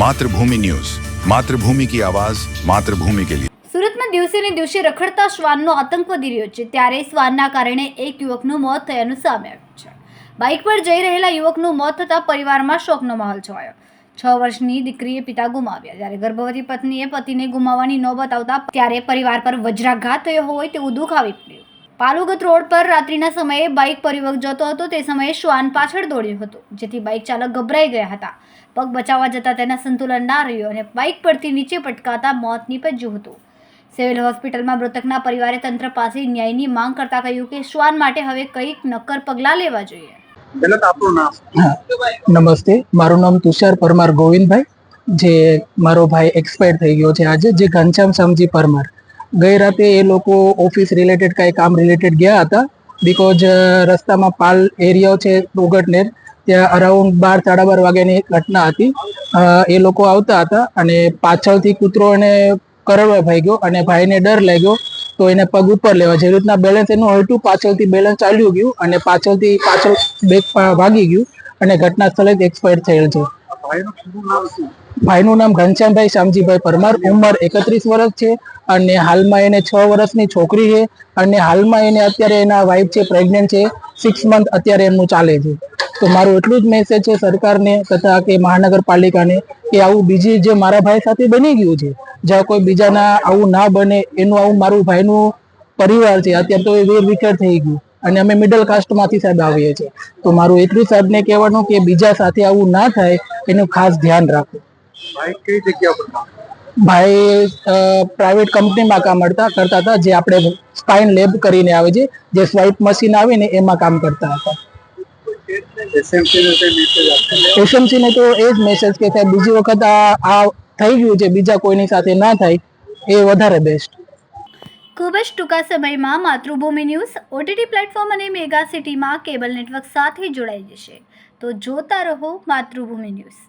Mathrubhumi news. Mathrubhumi કી આવાજ, માતૃભૂમિ કે લીએ સુરતમાં દિવસે ને દિવસે રખડતા શ્વાનનો આતંક વધી રહ્યો છે. ત્યારે શ્વાનના કારણે એક યુવકનું મોત થયાનું સામે આવ્યું છે. બાઇક પર જઈ રહેલા યુવકનું મોત થતાં પરિવારમાં શોકનો માહોલ છવાયો. છ વર્ષની દીકરીએ પિતા ગુમાવ્યા. જ્યારે ગર્ભવતી પત્નીએ પતિને ગુમાવવાની નોબત આવતા ત્યારે પરિવાર પર વજ્રાઘાત થયો હોય તેવું દુઃખ આવી પાલુગત રોડ પર રાત્રિના સમયે બાઇક પરિવહક જતો હતો. તે સમયે શ્વાન પાછળ દોડ્યો હતો. જેથી બાઇક ચાલક ગભરાઈ ગયા હતા. પગ બચાવવા જતાં તેના સંતુલન ના રહ્યું અને બાઇક પરથી નીચે પટકાતા મોત નીપજ્યું હતું. સિવિલ હોસ્પિટલમાં મૃતકના પરિવારે તંત્ર પાસે ન્યાયની માંગ કરતા કહ્યું કે શ્વાન માટે હવે કંઈક નક્કર પગલાં લેવા જોઈએ. નમસ્તે. મારું નામ તુષાર પરમાર ગોવિંદભાઈ. જે મારો ભાઈ એક્સપાયર થઈ ગયો છે આજે જે ઘનશ્યામ સમજી પરમાર. ગઈ રાતે એ લોકો ઓફિસ રિલેટેડ કાંઈ કામ રિલેટેડ ગયા હતા. બિકોઝ રસ્તામાં પાલ એરિયા છે ઉગટનેર ત્યાં અરાઉન્ડ બાર, સાડા બાર વાગ્યાની ઘટના હતી. એ લોકો આવતા હતા અને પાછળથી કૂતરો એને કરડવા ભાઈ ગયો અને ભાઈને ડર લાગ્યો તો એને પગ ઉપર લેવા. જેવી રીતના બેલેન્સ એનું હલટું, પાછળથી બેલેન્સ ચાલ્યું ગયું અને પાછળથી પાછળ બેગ ભાગી ગયું અને ઘટના સ્થળે જ એક્સપાયર થયેલ છે? ભાઈનું નામ ઘનશ્યામભાઈ શ્યામજીભાઈ પરમાર. ઉંમર એકત્રીસ વર્ષ છે અને હાલમાં એને છ વર્ષની છોકરી છે અને હાલમાં એને અત્યારે એના વાઈફ છે પ્રેગ્નન્ટ છે. સિક્સ મંથ અત્યારે એમનું ચાલે છે. તો મારું એટલું જ મેસેજ છે સરકારને તથા કે મહાનગરપાલિકાને કે આવું બીજી જે મારા ભાઈ સાથે બની ગયું છે, જ્યાં કોઈ બીજાના આવું ના બને એનું આવું મારું ભાઈનું પરિવાર છે, અત્યારે તો એ વેર વિખેર થઈ ગયું અને અમે મિડલ કાસ્ટમાંથી સાહેબ આવીએ છીએ. તો મારું એટલું સાહેબને કહેવાનું કે બીજા સાથે આવું ના થાય, એનું ખાસ ધ્યાન રાખો. ભાઈ કઈ જગ્યા પર કામ? ભાઈ પ્રાઇવેટ કંપનીમાં કામ કરતા કરતા હતા જે આપણે સ્પાઇન લેબ કરીને આવે છે જે સ્વાઇપ મશીન આવે ને એમાં કામ કરતા હતા. એસએમસી મેસેજ ને તો એ જ મેસેજ કે સાહેબ બીજી વખત આ આ થઈ ગયું છે બીજા કોઈની સાથે ના થાય એ વધારે બેસ્ટ ખૂબ જ ટૂંકા સમયમાં માતૃભૂમિ ન્યૂઝ ઓટીટી પ્લેટફોર્મ અને મેગા સિટીમાં કેબલ નેટવર્ક સાથે જોડાઈ જશે. તો જોતા રહો માતૃભૂમિ ન્યૂઝ.